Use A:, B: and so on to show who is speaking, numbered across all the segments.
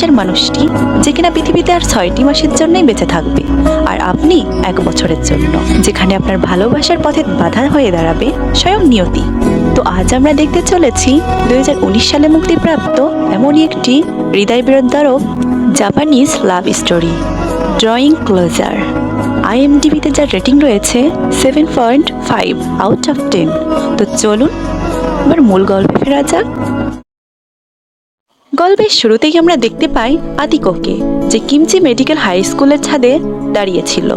A: ভালোবাসার মানুষটি যে কিনা পৃথিবীতে আর ছয়টি মাসের জন্যই বেঁচে থাকবে, আর আপনি এক বছরের জন্য। যেখানে আপনার ভালোবাসার পথে বাধা হয়ে দাঁড়াবে, স্বয়ং নিয়তি। তো আজ আমরা দেখতে চলেছি দুই সালে মুক্তিপ্রাপ্ত এমনই একটি হৃদয় বিরোধারক Japanese love story drawing closer আইএমডিবিতে যার রেটিং রয়েছে seven point five out of ten তো চলুন, এবার মূল গল্পে ফেরা যাক। গল্পের শুরুতেই আমরা দেখতে পাই আদিকোকে যে কিমচি মেডিকেল হাই স্কুলের ছাদে দাঁড়িয়েছিল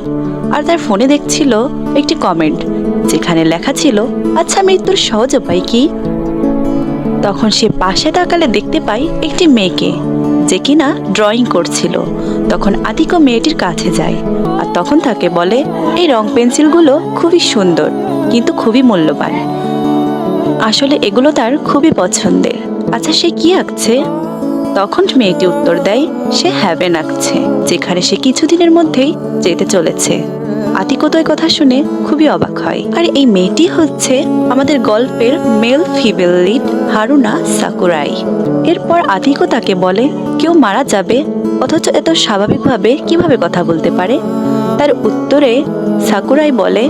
A: আর তার ফোনে দেখছিল একটি কমেন্ট যেখানে লেখা ছিল আচ্ছা মৃত্যুর সহজ উপায় কি? তখন সে পাশে তাকালে দেখতে পাই একটি মেয়েকে যে কিনা ড্রয়িং করছিল। তখন আদিকো মেয়েটির কাছে যায় আর তখন তাকে বলে, এই রং পেন্সিলগুলো খুবই সুন্দর, কিন্তু খুবই মূল্যবান। আসলে এগুলো তার খুবই পছন্দের। আচ্ছা সে কি আঁকছে? তখন মেয়েটি উত্তর দেয়, সে হ্যাভেন আঁকছে যেখানে সে কিছুদিনের মধ্যেই যেতে চলেছে। আতিকো তো এই কথা শুনে খুবই অবাক হয়। আর, এই মেয়েটি হচ্ছে আমাদের গল্পের male female lead Haruna Sakurai. এরপর আতিকো তাকে বলে, কেউ মারা যাবে, অথচ এত স্বাভাবিকভাবে কীভাবে কথা বলতে পারে? তার উত্তরে সাকুরাই বলে,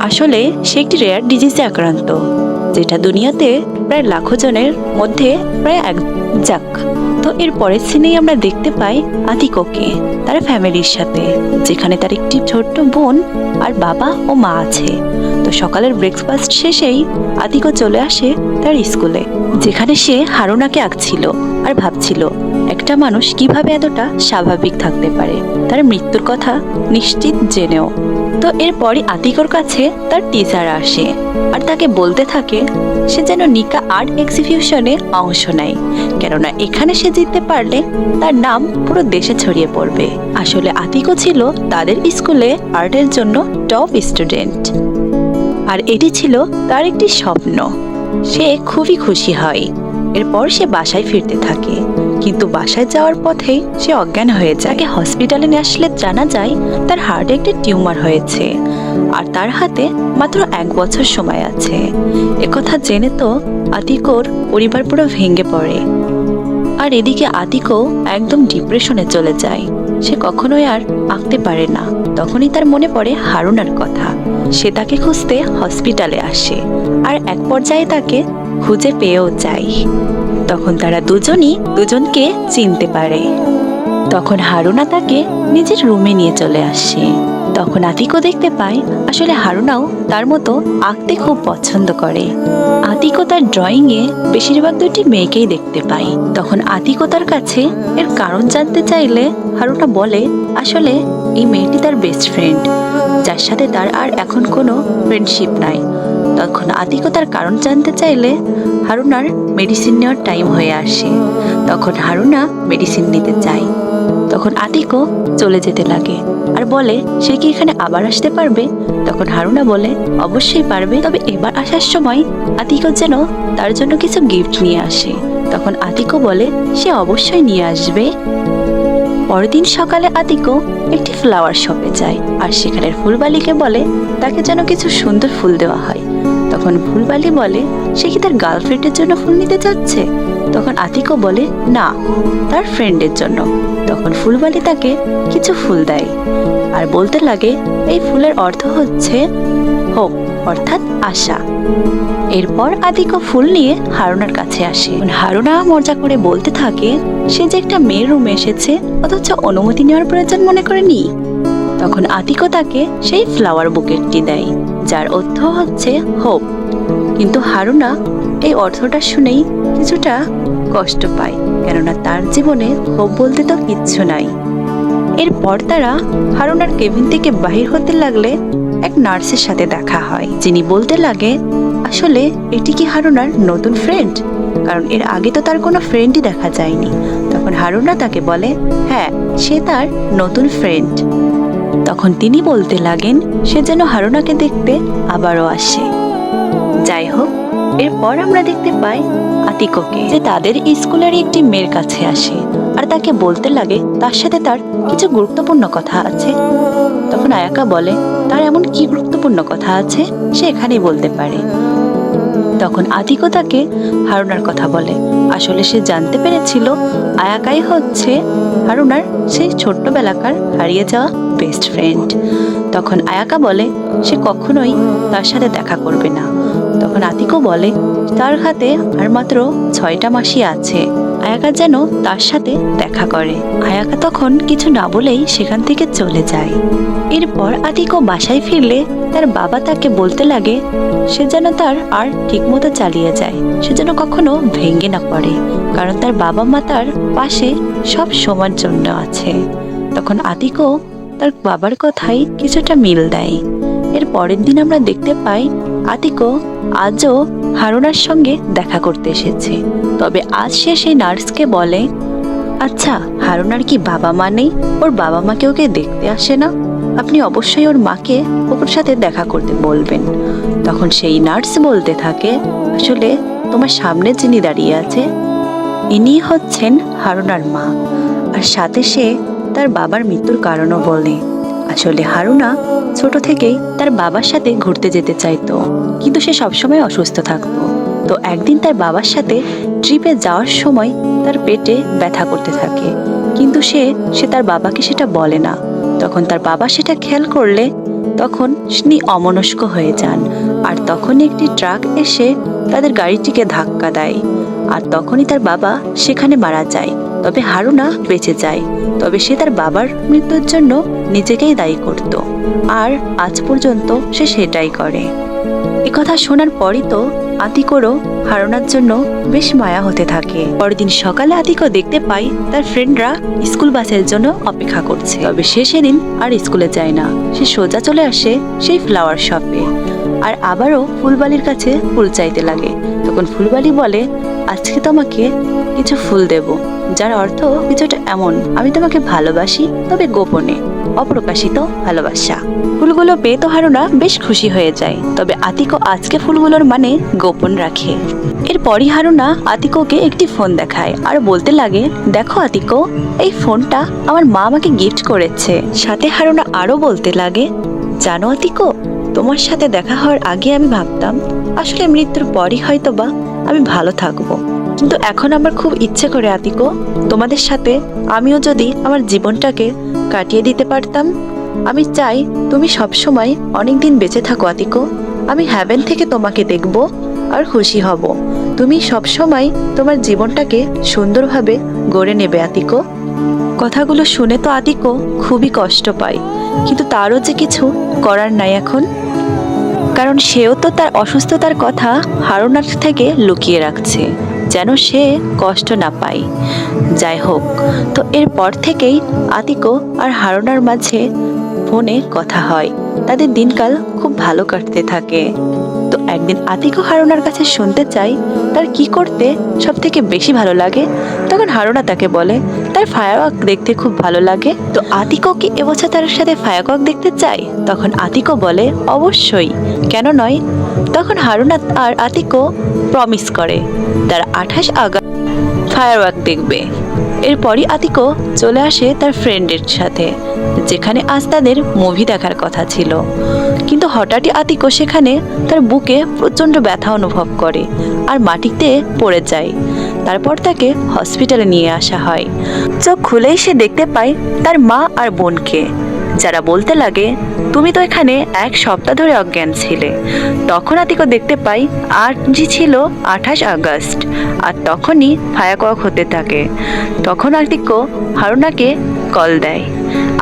A: আসলে সে একটি রেয়ার ডিজিজে আক্রান্ত। যেটা দুনিয়াতে প্রায় লাখো জনের মধ্যে প্রায় এক যাক। তো এর পরের সিনেই আমরা দেখতে পাই আতিকোকে, তার ফ্যামিলির সাথে, যেখানে তার একটি ছোট্ট বোন আর বাবা ও মা আছে। তো সকালের ব্রেকফাস্ট শেষেই আতিকো চলে আসে তার স্কুলে, যেখানে সে হারুনাকে আঁকছিল আর ভাবছিল, একটা মানুষ কীভাবে এতটা স্বাভাবিক থাকতে পারে? তার মৃত্যুর কথা নিশ্চিত জেনেও। তো এরপরই আতিকর কাছে তার টিচার আসে আর তাকে বলতে থাকে, সে যেন নিকা আর্ট এক্সিবিউশনে অংশ নেয়। কেননা এখানে সে জিততে পারলে তার নাম পুরো দেশে ছড়িয়ে পড়বে। আসলে আতিকো ছিল তাদের স্কুলে আর্টের জন্য টপ স্টুডেন্ট আর এটি ছিল তার একটি স্বপ্ন। সে খুবই খুশি হয়। এরপর সে বাসায় ফিরতে থাকে। কিন্তু বাসায় যাওয়ার পথেই সে অজ্ঞান হয়ে যায়। তাকে হসপিটালে নিয়ে আসলে জানা যায় তার হার্টে একটি টিউমার হয়েছে। আর তার হাতে মাত্র এক বছর সময় আছে। একথা জেনে তো আতিকোর পরিবার পুরো ভেঙে পড়ে। আর এদিকে আতিকও একদম ডিপ্রেশনে চলে যায়। সে কখনোই আর আঁকতে পারে না। তখনই তার মনে পড়ে হারুনার কথা। সে তাকে খুঁজতে হসপিটালে আসে। আর এক পর্যায়ে তাকে খুঁজে পেয়েও যায়। তখন তারা দুজনই দুজনকে চিনতে পারে। তখন হারুনা তাকে নিজের রুমে নিয়ে চলে আসে। তখন আতিকও দেখতে পায়, আসলে হারুনাও তার মতো আঁকতে খুব পছন্দ করে। আতিকও তার ড্রয়িংয়ে বেশিরভাগ দুটি মেয়েকেই দেখতে পায়। তখন আতিকও তার কাছে এর কারণ জানতে চাইলে হারুনা বলে, আসলে এই মেয়েটি তার বেস্ট ফ্রেন্ড যার সাথে তার আর এখন কোনো ফ্রেন্ডশিপ নাই। তখন আতিকও তার কারণ জানতে চাইলে হারুনার মেডিসিন নেওয়ার টাইম হয়ে আসে। তখন হারুনা মেডিসিন নিতে চায়। তখন আতিকও চলে যেতে লাগে। আর বলে, সে কি এখানে আবার আসতে পারবে? তখন হারুনা বলে, অবশ্যই পারবে। তবে এবার আসার সময় আতিকও যেন তার জন্য কিছু গিফট নিয়ে আসে। তখন আতিকও বলে, সে অবশ্যই নিয়ে আসবে। পরের দিন সকালে আতিকো একটি ফ্লাওয়ার শপে যায়। আর সেখানের ফুলবালিকে বলে, তাকে যেন কিছু সুন্দর ফুল দেওয়া হয়। তখন ফুলবালি বলে, সে কি তার গার্লফ্রেন্ডের জন্য ফুল নিতে যাচ্ছে? তখন আতিকও বলে, না, তার ফ্রেন্ডের জন্য। তখন ফুলবালি তাকে কিছু ফুল দেয়। আর বলতে লাগে, এই ফুলের অর্থ হচ্ছে হোপ অর্থাৎ আশা। এরপর আদিকো ফুল নিয়ে হারুনার কাছে আসে। হারুনা মজা করে বলতে থাকে, সে যে একটা মেয়ের রুমে এসেছে, অথচ অনুমতি নেওয়ার প্রয়োজন মনে করে করেনি? তখন আতিকো তাকে সেই ফ্লাওয়ার বুকেটটি দেয়। যার অর্থ হচ্ছে হোপ। কিন্তু হারুনা এই অর্থটা শুনেই কিছুটা কষ্ট পায়, কেননা তার জীবনে হোপ বলতে তো কিচ্ছু নাই। এরপর তারা হারুনার কেবিন থেকে বাহির হতে লাগলে এক নার্সের সাথে দেখা হয়, যিনি বলতে লাগে, আসলে এটি কি হারুনার নতুন ফ্রেন্ড কারণ এর আগে তো তার কোনো ফ্রেন্ডই দেখা যায়নি। তখন হারুনা তাকে বলে হ্যাঁ সে তার নতুন ফ্রেন্ড তখন তিনি বলতে লাগেন, সে যেন হারুনাকে দেখতে আবারও আসে। যাই হোক, এরপর আমরা দেখতে পাই আতিকোকে যে তাদের স্কুলের একটি মেয়ের কাছে আসে আর তাকে বলতে লাগে তার সাথে তার কিছু গুরুত্বপূর্ণ কথা আছে। তখন আয়াকা বলে, তার এমন কি গুরুত্বপূর্ণ কথা আছে? সে এখানেই বলতে পারে। তখন আতিকও তাকে হারুনার কথা বলে। আসলে সে জানতে পেরেছিল, আয়াকাই হচ্ছে হারুনার সেই ছোট্টবেলাকার হারিয়ে যাওয়া বেস্ট ফ্রেন্ড তখন আয়াকা বলে, সে কখনোই তার সাথে দেখা করবে না। তখন আতিকও বলে, তার হাতে আর মাত্র ছয়টা মাসই আছে। আয়াকা যেন তার সাথে দেখা করে। আয়াকা তখন কিছু না বলেই সেখান থেকে চলে যায়। এরপর আতিকও বাসায় ফিরলে তার বাবা তাকে বলতে লাগে, সে যেন তার আর ঠিকমতো চালিয়ে যায়। সে যেন কখনো ভেঙে না পড়ে, কারণ তার বাবা মা তার পাশে সব সময়ের জন্য আছে। তখন আতিকও তার বাবার কথাই কিছুটা মিল দেয়। এর পরের দিন আমরা দেখতে পাই আতিকও আজও হারুনার সঙ্গে দেখা করতে এসেছে। তবে আজ সে সেই নার্সকে বলে আচ্ছা হারুনার কি বাবা মা নেই? ওর বাবা মাকে ওকে দেখতে আসে না? আপনি অবশ্যই ওর মাকে ওর সাথে দেখা করতে বলবেন। তখন সেই নার্স বলতে থাকে, আসলে তোমার সামনে যিনি দাঁড়িয়ে আছে, ইনি হচ্ছেন হারুনার মা। আর সাথে সে তার বাবার মৃত্যুর কারণও বলে। আসলে হারুনা ছোট থেকেই তার বাবার সাথে ঘুরতে যেতে চাইতো, কিন্তু সে সবসময় অসুস্থ থাকতো। তো একদিন তার বাবার সাথে ট্রিপে যাওয়ার সময় তার পেটে ব্যথা করতে থাকে, কিন্তু সে সে তার বাবাকে সেটা বলে না। তখন তার বাবা সেটা খেয়াল করলে তখন তিনি অমনস্ক হয়ে যান, আর তখনই একটি ট্রাক এসে তাদের গাড়িটিকে ধাক্কা দেয়। আর তখনই তার বাবা সেখানে মারা যায় তবে হারুনা বেঁচে যায়। তবে সে তার বাবার মৃত্যুর জন্য নিজেকেই দায়ী করত। আর আজ পর্যন্ত সে সেটাই করে। কথা শোনার পরই তো আতিকোরও হারানোর জন্য বেশ মায়া হতে থাকে। পরের দিন সকালে আতিকও দেখতে পাই তার ফ্রেন্ডরা স্কুল বাসের জন্য অপেক্ষা করছে। তবে সে সেদিন আর স্কুলে যায় না। সে সোজা চলে আসে সেই ফ্লাওয়ার শপে আর আবারও ফুলবালির কাছে ফুল চাইতে লাগে। তখন ফুলবালি বলে, আজকে তোমাকে কিছু ফুল দেব। যার অর্থ কিছুটা এমন, আমি তোমাকে ভালোবাসি, তবে গোপনে, অপ্রকাশিত ভালোবাসা। ফুলগুলো পেয়ে তো হারুনা বেশ খুশি হয়ে যায়, তবে আতিকো আজকে ফুলগুলোর মানে গোপন রাখে। এরপরই হারুনা আতিকোকে একটি ফোন দেখায়, আর বলতে লাগে, দেখো আতিকো, এই ফোনটা আমার মা আমাকে গিফট করেছে। সাথে হারুনা আরও বলতে লাগে, জানো আতিকো, তোমার সাথে দেখা হওয়ার আগে আমি ভাবতাম, আসলে মৃত্যুর পরই হয়তো বা আমি ভালো থাকব। কিন্তু এখন আমার খুব ইচ্ছে করে আতিকো, তোমাদের সাথে আমিও যদি আমার জীবনটাকে কাটিয়ে দিতে পারতাম, আমি চাই তুমি সবসময় অনেক দিন বেঁচে থাকো আতিকো। আমি হ্যাভেন থেকে তোমাকে দেখব আর খুশি হব। তুমি সবসময় তোমার জীবনটাকে সুন্দরভাবে গড়ে নেবে আতিকো। কথাগুলো শুনে তো আতিকো খুবই কষ্ট পায়, কিন্তু তারও যে কিছু করার নাই এখন। কারণ সেও তো তার অসুস্থতার কথা হারুনার থেকে লুকিয়ে রাখছে। যেন সে কষ্ট না পায়। যাই হোক, তো এরপর থেকেই আতিকো আর হারোনার মাঝে ফোনে কথা হয়। তাদের দিনকাল খুব ভালো কাটতে থাকে। তো একদিন আতিকো হারোনার কাছে শুনতে চাই তার কি করতে সব থেকে বেশি ভালো লাগে? তখন হারোনা তাকে বলে তার ফায়ারওয়ার্ক দেখতে খুব ভালো লাগে। তো আতিকো কি এবছর তার সাথে ফায়ারওয়ার্ক দেখতে চায়? তখন আতিকো বলে, অবশ্যই। কেন নয়? তখন হারুনা আর আতিকো প্রমিস করে, তার আঠাশ আগস্ট ফায়ারওয়ার্ক দেখবে। এরপরই আতিকো চলে আসে তার ফ্রেন্ডের সাথে, যেখানে আজ তাদের মুভি দেখার কথা ছিল। কিন্তু হঠাৎই আতিকো সেখানে তার বুকে প্রচণ্ড ব্যথা অনুভব করে, আর মাটিতে পড়ে যায়। তারপর তাকে হসপিটালে নিয়ে আসা হয়। চোখ খুলেই সে দেখতে পায় তার মা আর বোনকে। যারা বলতে লাগে, তুমি তো এখানে এক সপ্তাহ ধরে অজ্ঞান ছিলে। তখন আতিকো দেখতে পাই আজই ছিল আঠাশ আগস্ট। আর তখনই ফায়াকক হতে থাকে। তখন আতিকো হারুনাকে কল দেয়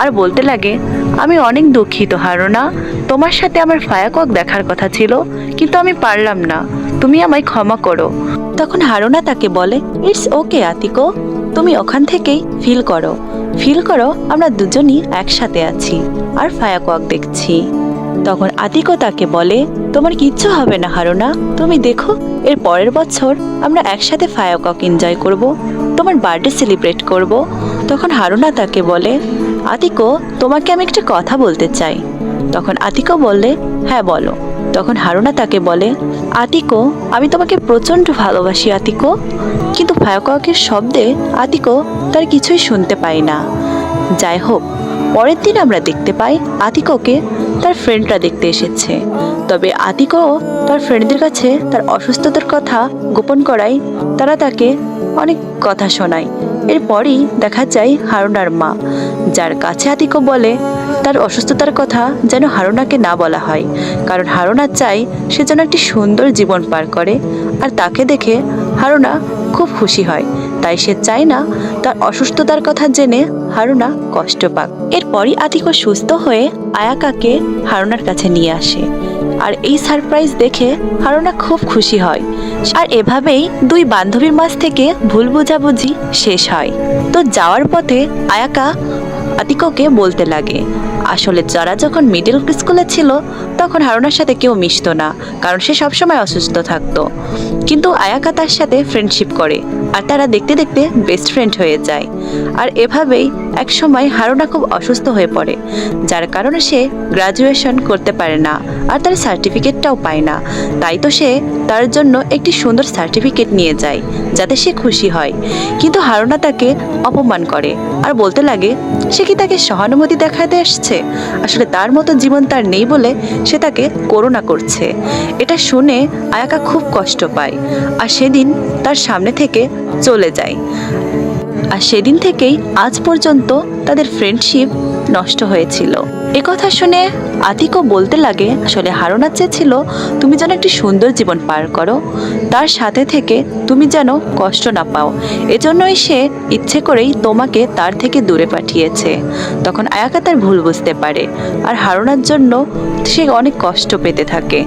A: আর বলতে লাগে, আমি অনেক দুঃখিত হারুনা। তোমার সাথে আমার ফায়াকক দেখার কথা ছিল, কিন্তু আমি পারলাম না। তুমি আমায় ক্ষমা করো। তখন হারুনা তাকে বলে, ইটস ওকে, আতিকো। তুমি ওখান থেকেই ফিল করো। ফিল করো, আমরা দুজনই একসাথে আছি আর ফায়াকক দেখছি। তখন আতিকো তাকে বলে, তোমার কিচ্ছু হবে না, হারুনা। তুমি দেখো, এর পরের বছর আমরা একসাথে ফায়াকক এনজয় করব, তোমার বার্থডে সেলিব্রেট করব। তখন হারুনা তাকে বলে, আতিকো, তোমাকে আমি একটা কথা বলতে চাই। তখন আতিকো বললে হ্যাঁ বলো। তখন হারুনা তাকে বলে, আতিকো, আমি তোমাকে প্রচণ্ড ভালোবাসি, আতিকো। কিন্তু ফায়াককের শব্দে আতিকো তার কিছুই শুনতে পায় না। যাই হোক, পরের দিন আমরা দেখতে পাই আতিককে তার ফ্রেন্ডরা দেখতে এসেছে। তবে আতিকও তার ফ্রেন্ডদের কাছে তার অসুস্থতার কথা গোপন করায় তারা তাকে অনেক কথা শোনায়। এরপরই দেখা যায় হারুনার মা, যার কাছে আতিক বলে, তার অসুস্থতার কথা যেন হারুনাকে না বলা হয়, কারণ হারুনা চায় সে যেন একটি সুন্দর জীবন পার করে, আর তাকে দেখে হারুনা খুব খুশি হয়। তাই সে চায় না তার অসুস্থতার কথা জেনে হারুনা কষ্ট পাক। এরপরই আতিক সুস্থ হয়ে আয়াকাকে হারুনার কাছে নিয়ে আসে। আর এই সারপ্রাইজ দেখে হারুনা খুব খুশি হয়। আর এভাবেই দুই বান্ধবীর মাঝ থেকে ভুল বোঝাবুঝি শেষ হয়। তো যাওয়ার পথে আয়াকা আতিককে বলতে লাগে, আসলে যারা যখন মিডল স্কুলে ছিল, তখন হারুনার সাথে কেউ মিশতো না, কারণ সে সবসময় অসুস্থ থাকতো। কিন্তু আয়াকা তার সাথে ফ্রেন্ডশিপ করে। আর তারা দেখতে দেখতে বেস্ট ফ্রেন্ড হয়ে যায়। আর এভাবেই এক সময় হারুনা খুব অসুস্থ হয়ে পড়ে, যার কারণে সে গ্রাজুয়েশন করতে পারে না আর তার সার্টিফিকেটটাও পায় না। তাই তো সে তার জন্য একটি সুন্দর সার্টিফিকেট নিয়ে যায়, যাতে সে খুশি হয়। কিন্তু হারুনা তাকে অপমান করে আর বলতে লাগে, সে কি তাকে সহানুভূতি দেখাতে আসছে? আসলে তার মতো জীবন তার নেই বলে সে তাকে করুণা করছে। এটা শুনে আয়াকা খুব কষ্ট পায়। আর সেদিন তার সামনে থেকে চলে যায়। আর সেদিন থেকেই আজ পর্যন্ত তাদের ফ্রেন্ডশিপ নষ্ট হয়েছিল। এ কথা শুনে আতিকও বলতে লাগে, আসলে হারোনা চেয়েছিল তুমি যেন একটি সুন্দর জীবন পার করো। তার সাথে থেকে তুমি যেন কষ্ট না পাও। এজন্যই সে ইচ্ছে করেই তোমাকে তার থেকে দূরে পাঠিয়েছে। তখন আয়াকা তার ভুল বুঝতে পারে। আর হারোনার জন্য সে অনেক কষ্ট পেতে থাকে।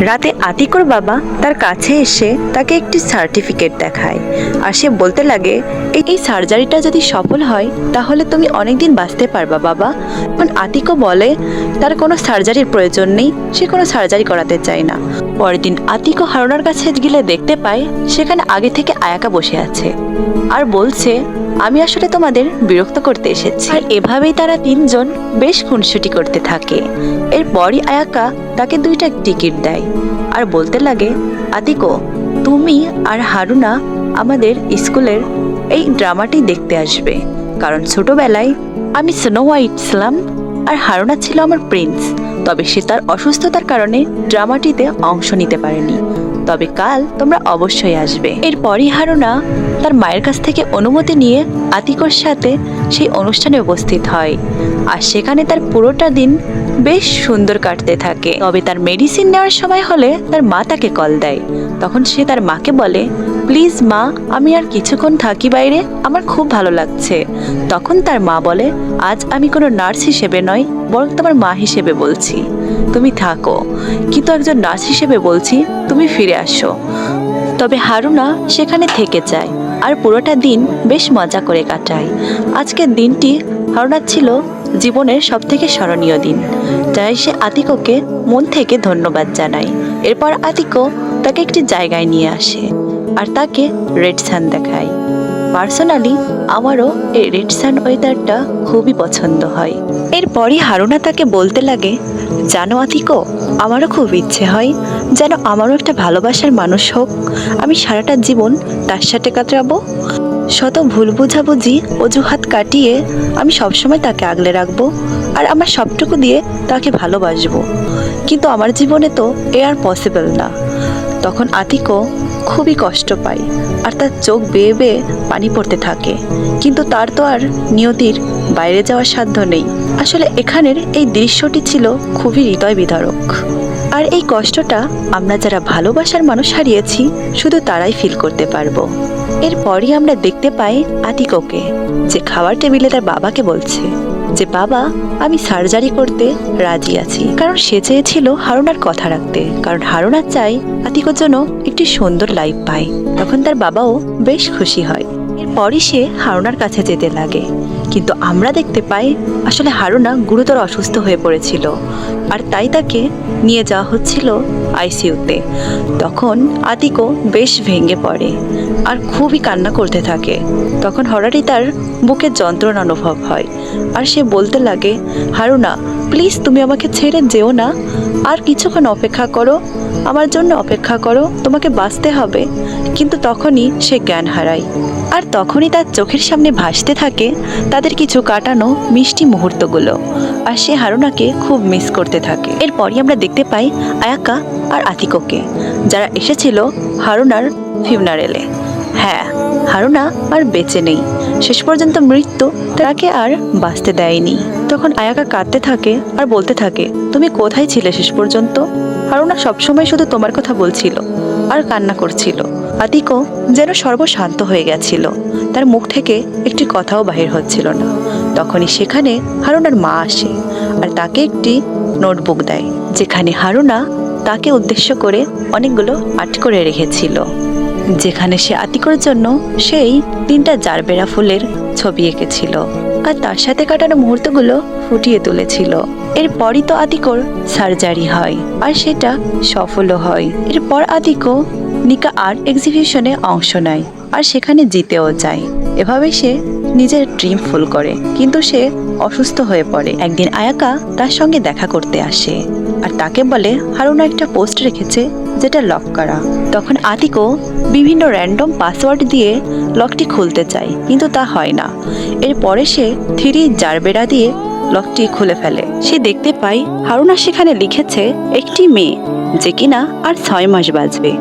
A: রাতে আতিকর বাবা তার কাছে এসে তাকে একটি সার্টিফিকেট দেখায়। আর সে বলতে লাগে, "এই- সার্জারিটা যদি সফল হয়, তাহলে তুমি অনেক দিন বাঁচতে পারবা বাবা। এখন আতিকও বলে, তার কোনো সার্জারির প্রয়োজন নেই, সে কোনো সার্জারি করাতে চায় না। পরের দিন আতিকও হারোনার কাছে গেলে দেখতে পায়, সেখানে আগে থেকে আয়াকা বসে আছে। আর বলছে আমি আসলে তোমাদের বিরক্ত করতে এসেছি। আর এভাবেই তারা তিনজন বেশ খুনসুটি করতে থাকে। এরপরই আয়াকা তাকে দুইটা টিকিট দেয়। আর বলতে লাগে, আতিকো, তুমি আর হারুনা আমাদের স্কুলের এই ড্রামাটি দেখতে আসবে। কারণ ছোটবেলায় আমি স্নো হোয়াইট ছিলাম আর হারুনা ছিল আমার প্রিন্স। তবে সে তার অসুস্থতার কারণে ড্রামাটিতে অংশ নিতে পারেনি। তবে কাল তোমরা অবশ্যই আসবে। এরপরই হারুনা তার মায়ের কাছ থেকে অনুমতি নিয়ে আতিকর সাথে সেই অনুষ্ঠানে উপস্থিত হয়। আর সেখানে তার পুরোটা দিন বেশ সুন্দর কাটতে থাকে। তবে তার মেডিসিন নেওয়ার সময় হলে তার মা তাকে কল দেয়। তখন সে তার মাকে বলে প্লিজ মা, আমি আর কিছুক্ষণ থাকি বাইরে, আমার খুব ভালো লাগছে। তখন তার মা বলে, আজ আমি কোনো নার্স হিসেবে নয় বরং তোমার মা হিসেবে বলছি। তুমি থাকো। কিন্তু একজন নার্স হিসেবে বলছি, তুমি ফিরে আসো। তবে হারুনা সেখানে থেকে যায়, আর পুরোটা দিন বেশ মজা করে কাটায়। আজকের দিনটি হারুনার ছিল জীবনের সবথেকে স্মরণীয় দিন। তাই সে আতিককে মন থেকে ধন্যবাদ জানায়। এরপর আতিকো তাকে একটি জায়গায় নিয়ে আসে। আর তাকে রেড সান দেখায় পার্সোনালি আমারও এই রেড সান ওয়েদারটা খুবই পছন্দ হয়। এরপরই হারুনা তাকে বলতে লাগে, জানো আতিকো, আমারও খুব ইচ্ছে হয় যেন আমারও একটা ভালোবাসার মানুষ হোক। আমি সারাটা জীবন তার সাথে কাটাবো। শত ভুল বুঝাবুঝি, অজুহাত কাটিয়ে আমি সবসময় তাকে আগলে রাখব আর আমার সবটুকু দিয়ে তাকে ভালোবাসবো। কিন্তু আমার জীবনে তো এ আর পসিবল না। তখন আতিকও খুবই কষ্ট পায় আর তার চোখ বেয়ে বেয়ে পানি পড়তে থাকে। কিন্তু তার তো আর নিয়তির বাইরে যাওয়ার সাধ্য নেই। আসলে এখানের এই দৃশ্যটি ছিল খুবই হৃদয় বিদারক আর এই কষ্টটা আমরা যারা ভালোবাসার মানুষ হারিয়েছি, শুধু তারাই ফিল করতে পারব। এরপরই আমরা দেখতে পাই আতিককে, যে খাবার টেবিলে তার বাবাকে বলছে যে বাবা, আমি সার্জারি করতে রাজি আছি। কারণ সে চেয়েছিল হারুনার কথা রাখতে। কারণ হারুনা চাই আতিকর জন্য একটি সুন্দর লাইফ পায়। তখন তার বাবাও বেশ খুশি হয়। এরপরই সে হারুনার কাছে যেতে লাগে। কিন্তু আমরা দেখতে পাই আসলে হারুনা গুরুতর অসুস্থ হয়ে পড়েছিল আর তাই তাকে নিয়ে যাওয়া হচ্ছিল আইসিইউতে। তখন আতিকও বেশ ভেঙে পড়ে আর খুবই কান্না করতে থাকে। তখন হঠাৎই তার বুকে যন্ত্রণা অনুভব হয় আর সে বলতে লাগে, হারুনা, প্লিজ তুমি আমাকে ছেড়ে যেও না। আর কিছুক্ষণ অপেক্ষা করো আমার জন্য অপেক্ষা করো, তোমাকে বাঁচতে হবে। কিন্তু তখনই সে জ্ঞান হারায়। আর তখনই তার চোখের সামনে ভাসতে থাকে, তাদের কিছু কাটানো মিষ্টি মুহূর্তগুলো। আর সে হারুনাকে খুব মিস করতে থাকে। এরপরই আমরা দেখতে পাই আয়াকা আর আতিকোকে, যারা এসেছিল হারুনার ফিউনারেলে হ্যাঁ হারুনা আর বেঁচে নেই। শেষ পর্যন্ত মৃত্যু তাকে আর বাঁচতে দেয়নি। তখন আয়াকা কাঁদতে থাকে আর বলতে থাকে, তুমি কোথায় ছিলে শেষ পর্যন্ত? হারুনা সবসময় শুধু তোমার কথা বলছিল আর কান্না করছিল। আতিকো যেন সর্বশান্ত হয়ে গেছিল। তার মুখ থেকে একটি কথাও বাহির হচ্ছিল না। তখনই সেখানে হারুনার মা আসে আর তাকে একটি নোটবুক দেয়, যেখানে হারুনা তাকে উদ্দেশ্য করে অনেকগুলো আর্ট করে রেখেছিল। যেখানে সে আতিকর জন্য সেই তিনটা জারবেরা ফুলের ছবি এঁকেছিল। আর তার সাথে কাটানো মুহূর্তগুলো ফুটিয়ে তুলেছিল। এরপরই তো আতিকর সার্জারি হয়, আর সেটা সফলও হয়। এরপর আতিকো নিকা আর্ট এক্সিবিশনে অংশ নেয়, আর সেখানে জিতেও যায়। এভাবে সে নিজের ড্রিম ফুল করে, কিন্তু সে অসুস্থ হয়ে পড়ে। একদিন আয়াকা তার সঙ্গে দেখা করতে আসে আর তাকে বলে, হারুনা একটা পোস্ট রেখেছে যেটা লক করা। তখন আতিকো বিভিন্ন র্যান্ডম পাসওয়ার্ড দিয়ে লকটি খুলতে চায়, কিন্তু তা হয় না। এরপরে সে থ্রি জারবেরা দিয়ে লকটি খুলে ফেলে। সে দেখতে পায়, হারুনা সেখানে লিখেছে, একটি মেয়ে, যে কিনা আর ছয় মাস বাঁচবে,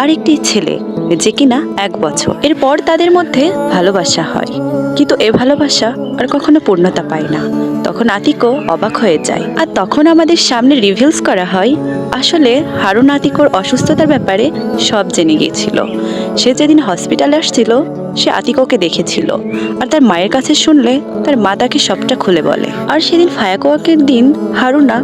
A: আর একটি ছেলে, যে কিনা এক বছর। এরপর তাদের মধ্যে ভালোবাসা হয়। কিন্তু এ ভালোবাসা আর কখনো পূর্ণতা পায় না। তখন আতিকো অবাক হয়ে যায়। আর তখন আমাদের সামনে রিভিলস করা হয়, আসলে হারুন আতিকোর অসুস্থতার ব্যাপারে সব জেনে গিয়েছিল। সে যেদিন হসপিটালে আসছিল, সে আতিকোকে দেখেছিল। আর তার মায়ের কাছে শুনলে তার মা তাকে সবটা খুলে বলে। আর সেদিন ফায়াকওয়াকের দিন হারুনা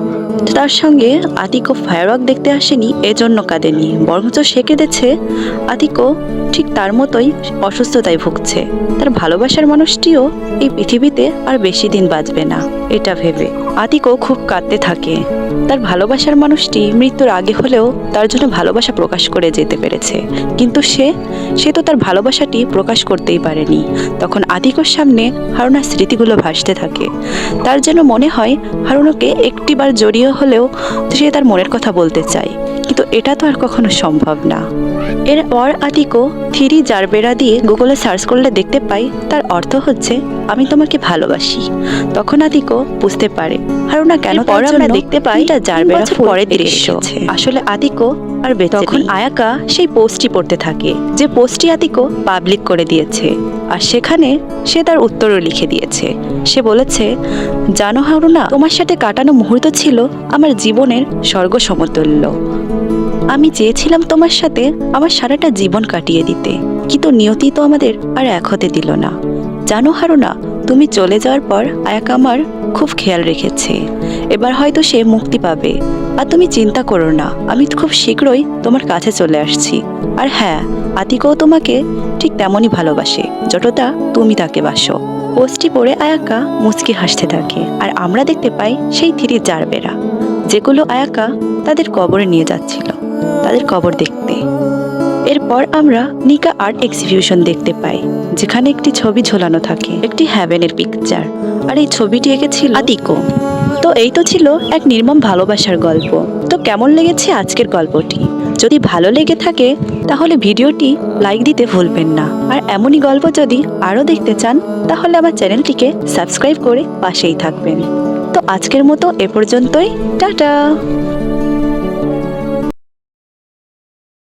A: তার সঙ্গে আতিকো ফায়ারওয়ার্ক দেখতে আসেনি, এজন্য কাঁদেনি। বরঞ্চ সে কেঁদেছে আতিকো ঠিক তার মতোই অসুস্থতায় ভুগছে। তার ভালোবাসার মানুষটিও এই পৃথিবীতে আর বেশি দিন বাঁচবে না, এটা ভেবে। আতিকো খুব কাঁদতে থাকে। তার ভালোবাসার মানুষটি মৃত্যুর আগে হলেও তার জন্য ভালোবাসা প্রকাশ করে যেতে পেরেছে। কিন্তু সে সে তো তার ভালোবাসাটি প্রকাশ করতেই পারেনি। তখন আতিকোর সামনে হারুনার স্মৃতিগুলো ভাসতে থাকে। তার যেন মনে হয় হারুনাকে একটিবার জড়িয়ে হলেও সে তার মনের কথা বলতে চায়। এটা তো আর কখনো সম্ভব না। এরপর আতিকো থ্রি জারবেরা দিয়ে গুগলে সার্চ করলে দেখতে পাই তার অর্থ হচ্ছে আমি তোমাকে ভালোবাসি। তখন আতিকো বুঝতে পারে। হারুনা কেন পর
B: আমরা দেখতে পাই
A: তিনটা জারবেরা
B: পরে
A: দৃশ্য। আসলে আতিকো আর তখন আয়াকা সেই পোস্টটি পড়তে থাকে যে পোস্টটি আতিকো পাবলিক করে দিয়েছে। আর সেখানে সে তার উত্তরও লিখে দিয়েছে। সে বলেছে জানো হারুনা তোমার সাথে কাটানো মুহূর্ত ছিল আমার জীবনের স্বর্গ সমতুল্য আমি চেয়েছিলাম তোমার সাথে আমার সারাটা জীবন কাটিয়ে দিতে, কিন্তু নিয়তি তো আমাদের আর এক হতে দিল না। জানো হারুনা, তুমি চলে যাওয়ার পর আয়াক আমার খুব খেয়াল রেখেছে। এবার হয়তো সে মুক্তি পাবে। আর তুমি চিন্তা করো না, আমি খুব শীঘ্রই তোমার কাছে চলে আসছি। আর হ্যাঁ আতিকও তোমাকে ঠিক তেমনই ভালোবাসে, যতটা তুমি তাকে বাসো। পোস্টটি পড়ে আয়াকা মুচকি হাসতে থাকে, আর আমরা দেখতে পাই সেই থ্রি জারবেরা। যেগুলো আয়াকা তাদের কবরে নিয়ে যাচ্ছিল। তাদের কবর দেখতে। এরপর আমরা নিকা আর্ট এক্সিবিউশন দেখতে পাই, যেখানে একটি ছবি ঝোলানো থাকে, একটি হ্যাভেনের পিকচার। আর এই ছবিটি এঁকেছিল আতিকো। তো এই তো ছিল এক নির্মম ভালোবাসার গল্প। তো কেমন লেগেছে আজকের গল্পটি? যদি ভালো লেগে থাকে, তাহলে ভিডিওটি লাইক দিতে ভুলবেন না। আর এমনই গল্প যদি আরও দেখতে চান, তাহলে আমার চ্যানেলটিকে সাবস্ক্রাইব করে পাশেই থাকবেন। তো আজকের মতো এ পর্যন্তই। টাটা!